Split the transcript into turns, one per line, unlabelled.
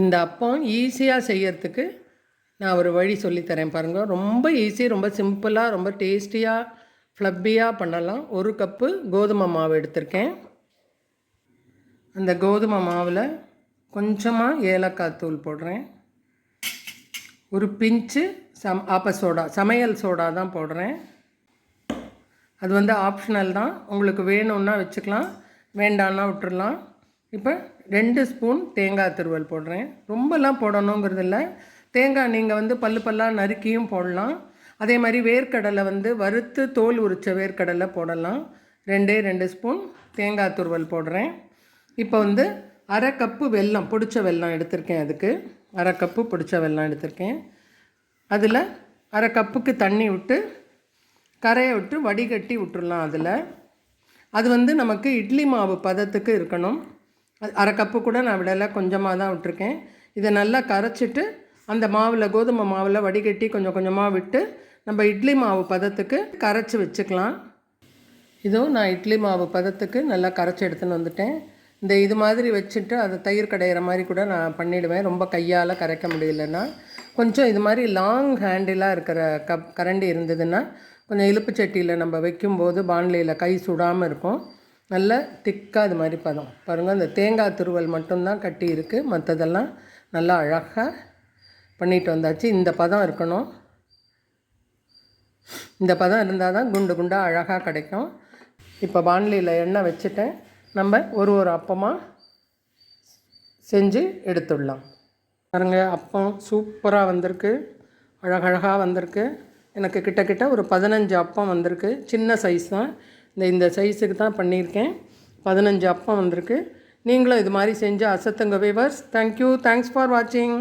இந்த அப்பம் ஈஸியாக செய்யறதுக்கு நான் ஒரு வழி சொல்லித்தரேன் பாருங்கள் ரொம்ப ஈஸி ரொம்ப சிம்பிளாக ரொம்ப டேஸ்டியாக ஃப்ளப்பியாக பண்ணலாம். ஒரு கப்பு கோதுமை மாவு எடுத்திருக்கேன். அந்த கோதுமை மாவில் கொஞ்சமாக ஏலக்காய் தூள் போடுறேன். ஒரு பிஞ்சு சம் ஆப்ப சோடா சமையல் சோடா தான் போடுறேன். அது வந்து ஆப்ஷனல் தான். உங்களுக்கு வேணும்னா வச்சுக்கலாம். வேண்டான்னா விட்டுடலாம் இப்போ ரெண்டு ஸ்பூன் தேங்காய் துருவல் போடுறேன். ரொம்பலாம் போடணுங்கிறது இல்லை தேங்காய் நீங்கள் வந்து பல்லு பல்லாக நறுக்கியும் போடலாம். அதே மாதிரி வேர்க்கடலை வந்து வறுத்து தோல் உரித்த வேர்க்கடலை போடலாம். ரெண்டே ரெண்டு ஸ்பூன் தேங்காய் துருவல் போடுறேன். இப்போ வந்து அரை கப்பு வெல்லம் பிடிச்ச வெல்லம் எடுத்திருக்கேன் அதுக்கு. அரை கப்பு பிடிச்ச வெல்லம் எடுத்திருக்கேன். அதில் அரை கப்புக்கு தண்ணி விட்டு கரையை விட்டு வடிகட்டி விட்டுடலாம் அதில். அது வந்து நமக்கு இட்லி மாவு பதத்துக்கு இருக்கணும். அரை கப்பு கூட நான் விடலை கொஞ்சமாக தான் விட்டுருக்கேன். இதை நல்லா கரைச்சிட்டு அந்த மாவில் கோதுமை மாவில் வடிகட்டி கொஞ்சம் கொஞ்சமாக விட்டு நம்ம இட்லி மாவு பதத்துக்கு கரைச்சி வச்சுக்கலாம். இதுவும் நான் இட்லி மாவு பதத்துக்கு நல்லா கரைச்சி எடுத்துன்னு வந்துட்டேன். இந்த இது மாதிரி வச்சுட்டு அதை தயிர் கடையிற மாதிரி கூட நான் பண்ணிவிடுவேன் ரொம்ப கையால் கரைக்க முடியலன்னா. கொஞ்சம் இது மாதிரி லாங் ஹேண்டிலாக இருக்கிற கப் கரண்டி இருந்ததுன்னா கொஞ்சம் இழுப்பு சட்டியில் நம்ம வைக்கும்போது பாண்லியில் கை சுடாமல் இருக்கும். நல்ல திக்காக இது மாதிரி பதம். பாருங்கள் அந்த தேங்காய் துருவல் மட்டும்தான் கட்டி இருக்குது மற்றதெல்லாம் நல்லா அழகாக பண்ணிட்டு வந்தாச்சு. இந்த பதம் இருக்கணும். இந்த பதம் இருந்தால் தான் குண்டு குண்டாக அழகாக கிடைக்கும். இப்போ வானிலையில் எண்ணெய் வச்சுட்டேன் நம்ம ஒரு ஒரு அப்பமாக செஞ்சு எடுத்துடலாம். பாருங்க அப்பம் சூப்பராக வந்திருக்கு. அழகழகாக வந்திருக்கு. எனக்கு கிட்ட கிட்ட ஒரு பதினஞ்சு அப்பம் வந்திருக்கு. சின்ன சைஸ் தான். இந்த இந்த சைஸுக்கு தான் பண்ணியிருக்கேன். பதினஞ்சு அப்பம் வந்திருக்கு. நீங்களும் இது மாதிரி செஞ்சு அசத்துங்க viewers thank you thanks for வாட்சிங்